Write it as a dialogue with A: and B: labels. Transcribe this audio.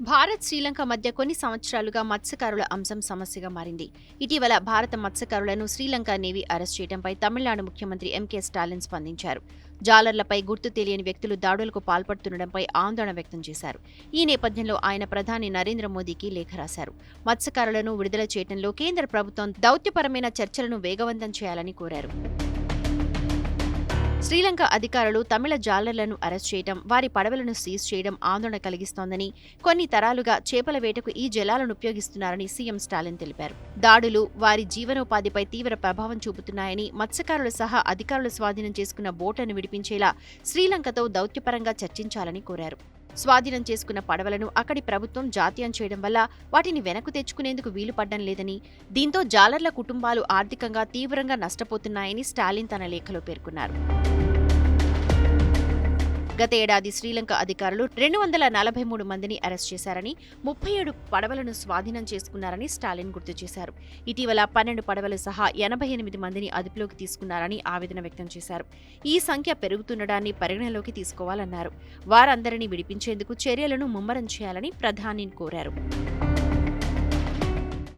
A: భారత్ శ్రీలంక మధ్య కొన్ని సంవత్సరాలుగా మత్స్యకారుల అంశం సమస్యగా మారింది. ఇటీవల భారత మత్స్యకారులను శ్రీలంక నేవీ అరెస్ట్ చేయడంపై తమిళనాడు ముఖ్యమంత్రి ఎంకే స్టాలిన్ స్పందించారు. జాలర్లపై గుర్తు తెలియని వ్యక్తులు దాడులకు పాల్పడుతుండడంపై ఆందోళన వ్యక్తం చేశారు. ఈ నేపథ్యంలో ఆయన ప్రధాని నరేంద్ర మోదీకి లేఖ రాశారు. మత్స్యకారులను విడుదల చేయడంలో కేంద్ర ప్రభుత్వం దౌత్యపరమైన చర్చలను వేగవంతం చేయాలని కోరారు. శ్రీలంక అధికారులు తమిళ జాలర్లను అరెస్ట్ చేయడం వారి పడవలను సీజ్ చేయడం ఆందోళన కలిగిస్తోందని కొన్ని తరాలుగా చేపల వేటకు ఈ జలాలను ఉపయోగిస్తున్నారని సీఎం స్టాలిన్ తెలిపారు. దాడులు వారి జీవనోపాధిపై తీవ్ర ప్రభావం చూపుతున్నాయని మత్స్యకారులు సహా అధికారులు స్వాధీనం చేసుకున్న బోట్లను విడిపించేలా శ్రీలంకతో దౌత్యపరంగా చర్చించాలని కోరారు. స్వాధీనం చేసుకున్న పడవలను అక్కడి ప్రభుత్వం జాతీయం చేయడం వల్ల వాటిని వెనక్కు తెచ్చుకునేందుకు వీలు పడ్డం లేదని దీంతో జాలర్ల కుటుంబాలు ఆర్థికంగా తీవ్రంగా నష్టపోతున్నాయని స్టాలిన్ తన లేఖలో పేర్కొన్నారు. గత ఏడాది శ్రీలంక అధికారులు రెండు వందల నలభై మూడు మందిని అరెస్ట్ చేశారని ముప్పై ఏడు పడవలను స్వాధీనం చేసుకున్నారని స్టాలిన్ గుర్తు చేశారు. ఇటీవల పన్నెండు పడవలు సహా ఎనభై ఎనిమిది మందిని అదుపులోకి తీసుకున్నారని ఆవేదన వ్యక్తం చేశారు. ఈ సంఖ్య పెరుగుతుండడాన్ని పరిగణలోకి తీసుకోవాలన్నారు. వారందరినీ విడిపించేందుకు చర్యలను ముమ్మరం చేయాలని ప్రధాని కోరారు.